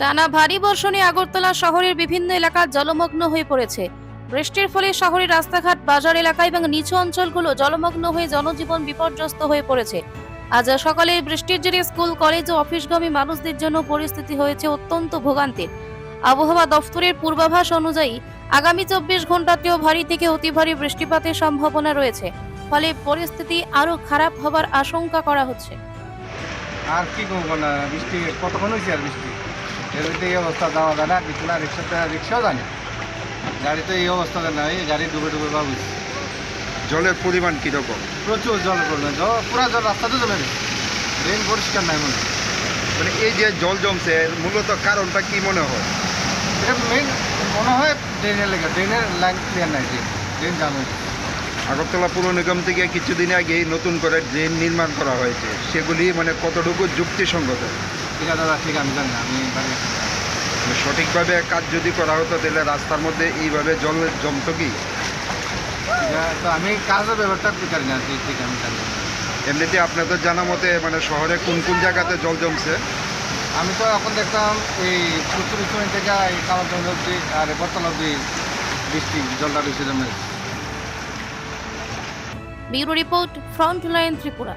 টানা ভারী বর্ষণে আগরতলা শহরের বিভিন্ন এলাকা জলমগ্ন হয়ে পড়েছে। বৃষ্টির ফলে শহরের রাস্তাঘাট, বাজার এলাকা এবং নিচু অঞ্চলগুলো জলমগ্ন হয়ে জনজীবন বিপর্যস্ত হয়ে পড়েছে। আজ সকালে বৃষ্টির জেরে স্কুল, কলেজ ও অফিসগামী মানুষদের জন্য পরিস্থিতি হয়েছে অত্যন্ত ভোগান্তির। আবহাওয়া দফতরের পূর্বাভাস অনুযায়ী আগামী চব্বিশ ঘন্টাতেও ভারী থেকে অতি ভারী বৃষ্টিপাতের সম্ভাবনা রয়েছে। ফলে পরিস্থিতি আরও খারাপ হবার আশঙ্কা করা হচ্ছে। আর কি কতক্ষণ হয়েছে আর বৃষ্টি? এর এই অবস্থা যাওয়া যায় না কিছু না রিক্সাতে রিক্সাও জানি গাড়িতে এই অবস্থা না এই গাড়ি ডুবে ডুবে বা বুঝছি জলের পরিমাণ কীরকম? প্রচুর জল পড়বে জল পুরা জল রাস্তাতে জমে গেছে। ড্রেন পরিষ্কার নাই মনে। মানে এই যে জল জমছে মূলত কারণটা কি মনে হয়? এটা মেন মনে হয় ড্রেনের লেগে ড্রেনের লাইন ক্লিয়ার নাই ড্রেন ড্রেন জাম আগরতলা পুর নিগম থেকে কিছুদিন আগেই নতুন করে ড্রেন নির্মাণ করা হয়েছে। সেগুলি মানে কতটুকু যুক্তিসঙ্গত? ঠিক আছে দাদা ঠিক আমি জানি না আমি বাড়ি মানে সঠিকভাবে কাজ যদি করা হতো তাহলে রাস্তার মধ্যে এইভাবে জল জমতো কি? তো আমি কাজের ব্যাপারটা জানি না ঠিক আমি জানি এমনিতে আপনাদের জানা মতে মানে শহরে কোন কোন জায়গাতে জল জমছে? আমি তো এখন দেখতাম এই পুতুল স্টুডেন্ট থেকে এই কামারগঞ্জ অব্দি আর বর্তমান অব্দি বৃষ্টি জলটা বেশি জমে। Bureau report front line Tripura.